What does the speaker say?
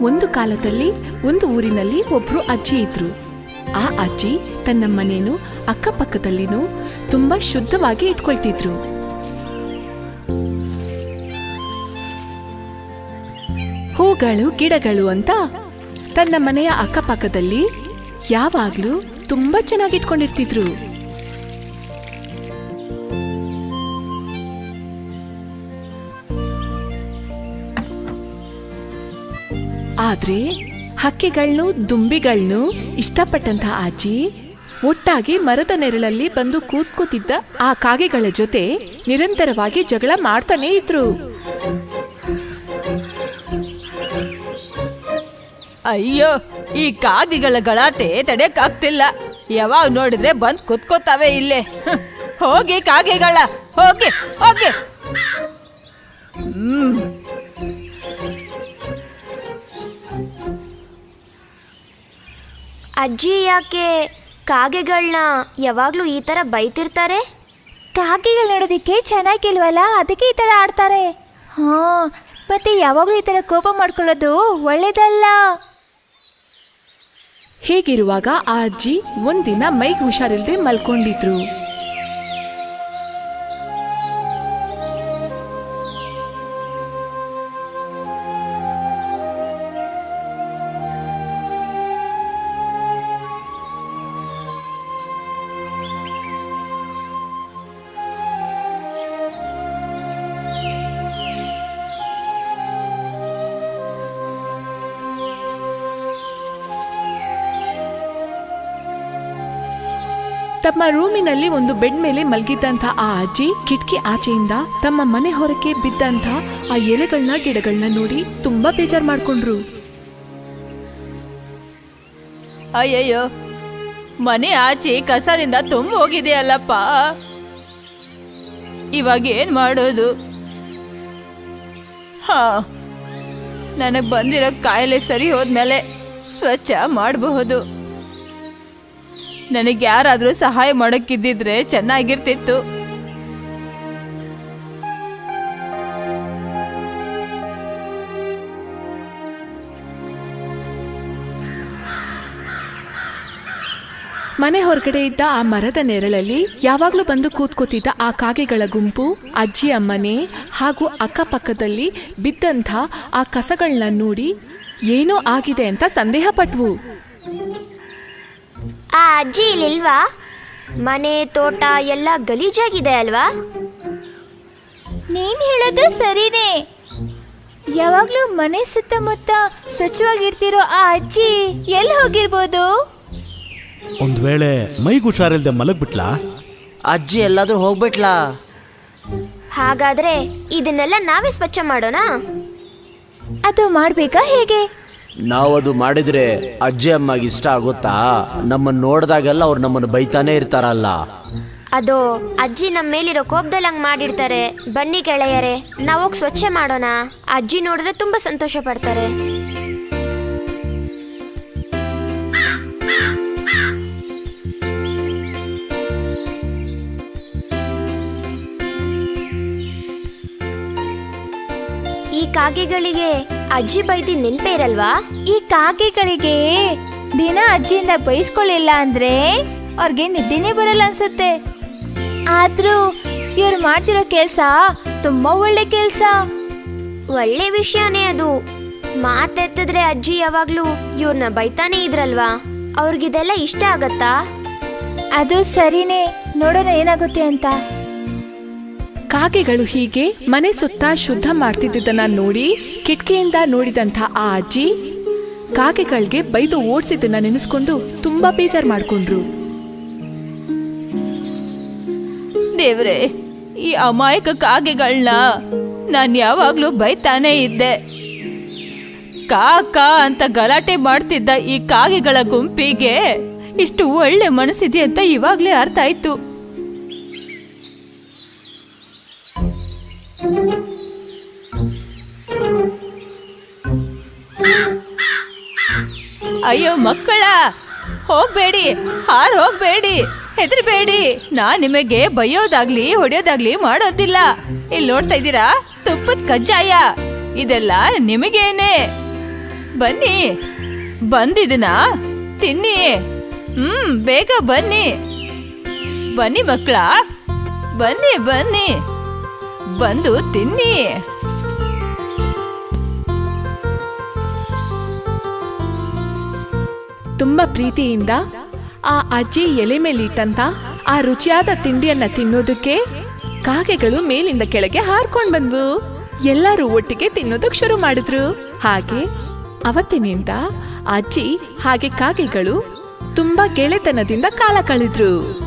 ಒಂದು ಕಾಲದಲ್ಲಿ ಒಂದು ಊರಿನಲ್ಲಿ ಒಬ್ರು ಅಜ್ಜಿ ಇದ್ರು. ಆ ಅಜ್ಜಿ ತನ್ನ ಮನೇನು ಅಕ್ಕಪಕ್ಕದಲ್ಲಿನೂ ತುಂಬಾ ಶುದ್ಧವಾಗಿ ಇಟ್ಕೊಳ್ತಿದ್ರು. ಹೂಗಳು, ಗಿಡಗಳು ಅಂತ ತನ್ನ ಮನೆಯ ಅಕ್ಕಪಕ್ಕದಲ್ಲಿ ಯಾವಾಗ್ಲೂ ತುಂಬಾ ಚೆನ್ನಾಗಿ ಇಟ್ಕೊಂಡಿರ್ತಿದ್ರು. ಆದ್ರೆ ಹಕ್ಕಿಗಳನ್ನು ದುಂಬಿಗಳನ್ನು ಇಷ್ಟಪಟ್ಟಂತ ಆಚಿ ಒಟ್ಟಾಗಿ ಮರದ ನೆರಳಲ್ಲಿ ಬಂದು ಕೂತ್ಕೋತಿದ್ದ ಆ ಕಾಗೆಗಳ ಜೊತೆ ನಿರಂತರವಾಗಿ ಜಗಳ ಮಾಡ್ತಾನೆ ಇದ್ರು. ಅಯ್ಯೋ, ಈ ಕಾಗೆಗಳ ಗಲಾಟೆ ತಡೆಯಕ್ಕಾಗ್ತಿಲ್ಲ ಯಾವಾಗ ನೋಡಿದ್ರೆ ಬಂದ್ ಕುತ್ಕೋತಾವೆ ಇಲ್ಲೇ. ಹೋಗಿ ಕಾಗೆಗಳ, ಹೋಗಿ ಹೋಗಿ. ಹ್ಮ್. ಅಜ್ಜಿ ಯಾಕೆ ಕಾಗೆಗಳನ್ನ ಯಾವಾಗ್ಲೂ ಈ ತರ ಬೈತಿರ್ತಾರೆ? ಕಾಗೆಗಳು ನೋಡೋದಕ್ಕೆ ಚೆನ್ನಾಗಿಲ್ವಲ್ಲ? ಅದಕ್ಕೆ ಈ ಥರ ಆಡ್ತಾರೆ. ಹಾ ಮತ್ತೆ ಯಾವಾಗಲೂ ಈ ಥರ ಕೋಪ ಮಾಡ್ಕೊಳ್ಳೋದು ಒಳ್ಳೇದಲ್ಲ. ಹೀಗಿರುವಾಗ ಆ ಅಜ್ಜಿ ಒಂದಿನ ಮೈಗೆ ಹುಷಾರಿಲ್ದೆ ಮಲ್ಕೊಂಡಿದ್ರು. ತಮ್ಮ ರೂಮಿನಲ್ಲಿ ಒಂದು ಬೆಡ್ ಮೇಲೆ ಮಲಗಿದ್ದಂಥ ಆ ಅಜ್ಜಿ ಕಿಟಕಿ ಆಚೆಯಿಂದ ತಮ್ಮ ಮನೆ ಹೊರಕ್ಕೆ ಬಿದ್ದಂಥ ಆ ಎಲೆಗಳನ್ನ ಗಿಡಗಳನ್ನ ನೋಡಿ ತುಂಬಾ ಬೇಜಾರ್ ಮಾಡ್ಕೊಂಡ್ರು. ಅಯ್ಯಯ್ಯೋ, ಮನೆ ಆಚೆ ಕಸದಿಂದ ತುಂಬ ಹೋಗಿದೆಯಲ್ಲಪ್ಪ ಇವಾಗ ಏನ್ ಮಾಡೋದು? ಹಾ, ನನಗ್ ಬಂದಿರೋ ಕಾಯಿಲೆ ಸರಿ ಹೋದ್ಮೇಲೆ ಸ್ವಚ್ಛ ಮಾಡಬಹುದು. ನನಗೆ ಯಾರಾದರೂ ಸಹಾಯ ಮಾಡೋಕ್ಕಿದ್ದಿದ್ರೆ ಚೆನ್ನಾಗಿರ್ತಿತ್ತು. ಮನೆ ಹೊರಗಡೆ ಇದ್ದ ಆ ಮರದ ನೆರಳಲ್ಲಿ ಯಾವಾಗಲೂ ಬಂದು ಕೂತ್ಕೋತಿದ್ದ ಆ ಕಾಗೆಗಳ ಗುಂಪು ಅಜ್ಜಿ ಅಮ್ಮನೆ ಹಾಗೂ ಅಕ್ಕಪಕ್ಕದಲ್ಲಿ ಬಿದ್ದಂಥ ಆ ಕಸಗಳನ್ನ ನೋಡಿ, ಏನೋ ಆಗಿದೆ ಅಂತ ಸಂದೇಹ ಪಟ್ವು ಆ ಅಜ್ಜಿ ಇಲ್ಲಿಲ್ವಾ? ಮನೆ ತೋಟ ಎಲ್ಲ ಗಲೀಜಾಗಿದೆ ಅಲ್ವಾ? ನೀನ್ ಹೇಳೋದು ಸರಿನೇ. ಯಾವಾಗ್ಲೂ ಮನೆ ಸುತ್ತಮುತ್ತ ಸ್ವಚ್ಛವಾಗಿರ್ತಿರೋ ಆ ಅಜ್ಜಿ ಎಲ್ಲಿ ಹೋಗಿರ್ಬೋದು? ಒಂದ್ ವೇಳೆ ಮೈಗ್ ಹುಷಾರಿಲ್ದೆ ಮಲಗ್ಬಿಟ್ಲಾ? ಅಜ್ಜಿ ಎಲ್ಲಾದ್ರೂ ಹೋಗ್ಬಿಟ್ಲಾ? ಹಾಗಾದ್ರೆ ಇದನ್ನೆಲ್ಲ ನಾವೇ ಸ್ವಚ್ಛ ಮಾಡೋಣ ಅದು ಮಾಡ್ಬೇಕಾ ಹೇಗೆ? ನಾವದು ಮಾಡಿದ್ರೆ ಅಜ್ಜಿ ಅಮ್ಮಗೆ ಇಷ್ಟ ಆಗುತ್ತಾ? ನಮ್ಮನ್ನ ನೋಡಿದಾಗೆಲ್ಲ ಅವ್ರು ನಮ್ಮನ್ನು ಬೈತಾನೆ ಇರ್ತಾರಲ್ಲ. ಅದು ಅಜ್ಜಿ ನಮ್ಮ ಮೇಲಿರೋ ಕೋಪದಲ್ಲಿ ಹಂಗ್ ಮಾಡಿರ್ತಾರೆ. ಬನ್ನಿ ಗೆಳೆಯರೆ ನಾವೋಗಿ ಸ್ವಚ್ಛ ಮಾಡೋಣ. ಅಜ್ಜಿ ನೋಡಿದ್ರೆ ತುಂಬಾ ಸಂತೋಷ ಪಡ್ತಾರೆ. ಕಾಗೆಗಳಿಗೆ ಅಜ್ಜಿ ಬೈದಿ ನೆನ್ಪೇ ಇರಲ್ವಾ ಈ ಕಾಗೆಗಳಿಗೆ ದಿನ ಅಜ್ಜಿಯಿಂದ ಬೈಸ್ಕೊಳ್ಳಿಲ್ಲ ಅಂದ್ರೆ ಅವ್ರಿಗೆ ನಿದ್ದೆನೇ ಬರಲ್ಲ ಅನ್ಸುತ್ತೆ. ಆದ್ರೂ ಇವ್ರು ಮಾಡ್ತಿರೋ ಕೆಲ್ಸ ತುಂಬಾ ಒಳ್ಳೆ ಕೆಲ್ಸ. ಒಳ್ಳೆ ವಿಷಯನೇ ಅದು. ಮಾತೆತ್ತಿದ್ರೆ ಅಜ್ಜಿ ಯಾವಾಗ್ಲೂ ಇವ್ರನ್ನ ಬೈತಾನೆ ಇದ್ರಲ್ವಾ? ಅವ್ರಿಗಿದೆಲ್ಲ ಇಷ್ಟ ಆಗತ್ತಾ? ಅದು ಸರಿನೇ. ನೋಡೋಣ ಏನಾಗುತ್ತೆ ಅಂತ. ಕಾಗೆಗಳು ಹೀಗೆ ಮನೆ ಸುತ್ತ ಶುದ್ಧ ಮಾಡ್ತಿದ್ದನ್ನ ನೋಡಿ, ಕಿಟಕಿಯಿಂದ ನೋಡಿದಂಥ ಆ ಅಜ್ಜಿ ಕಾಗೆಗಳಿಗೆ ಬೈದು ಓಡಿಸಿದ್ದನ್ನ ನೆನೆಸ್ಕೊಂಡು ತುಂಬಾ ಬೇಜಾರ್ ಮಾಡ್ಕೊಂಡ್ರು. ದೇವ್ರೆ, ಈ ಅಮಾಯಕ ಕಾಗೆಗಳನ್ನ ನಾನು ಯಾವಾಗ್ಲೂ ಬೈತಾನೇ ಇದ್ದೆ. ಕಾ ಕಾ ಅಂತ ಗಲಾಟೆ ಮಾಡ್ತಿದ್ದ ಈ ಕಾಗೆಗಳ ಗುಂಪಿಗೆ ಇಷ್ಟು ಒಳ್ಳೆ ಮನಸ್ಸಿದೆ ಅಂತ ಇವಾಗ್ಲೇ ಅರ್ಥ ಆಯ್ತು. ಅಯ್ಯೋ ಮಕ್ಕಳ, ಹೋಗ್ಬೇಡಿ, ಹಾರ್ ಹೋಗ್ಬೇಡಿ, ಹೆದರ್ಬೇಡಿ. ನಾ ನಿಮಗೆ ಬೈಯೋದಾಗ್ಲಿ, ಹೊಡೆಯೋದಾಗ್ಲಿ ಮಾಡೋದಿಲ್ಲ. ಇಲ್ಲಿ ನೋಡ್ತಾ ಇದ್ದೀರಾ? ತುಪ್ಪದ ಕಜ್ಜಾಯ. ಇದೆಲ್ಲ ನಿಮಗೇನೆ. ಬನ್ನಿ, ಬಂದಿದನ? ತಿನ್ನಿ. ಹ್ಮ್, ಬೇಗ ಬನ್ನಿ. ಬನ್ನಿ ಮಕ್ಕಳ, ಬನ್ನಿ ಬನ್ನಿ. ಬಂದು ತಿನ್ನಿ. ತುಂಬಾ ಪ್ರೀತಿಯಿಂದ ಆ ಅಜ್ಜಿ ಎಲೆ ಮೇಲಿಟ್ಟಂತ ಆ ರುಚಿಯಾದ ತಿಂಡಿಯನ್ನ ತಿನ್ನೋದಕ್ಕೆ ಕಾಗೆಗಳು ಮೇಲಿಂದ ಕೆಳಗೆ ಹಾರ್ಕೊಂಡ್ ಬಂದ್ವು. ಎಲ್ಲರೂ ಒಟ್ಟಿಗೆ ತಿನ್ನೋದಕ್ಕೆ ಶುರು ಮಾಡಿದ್ರು. ಹಾಗೆ ಅವತ್ತಿನಿಂದ ಅಜ್ಜಿ ಹಾಗೆ ಕಾಗೆಗಳು ತುಂಬಾ ಗೆಳೆತನದಿಂದ ಕಾಲ ಕಳೆದ್ರು.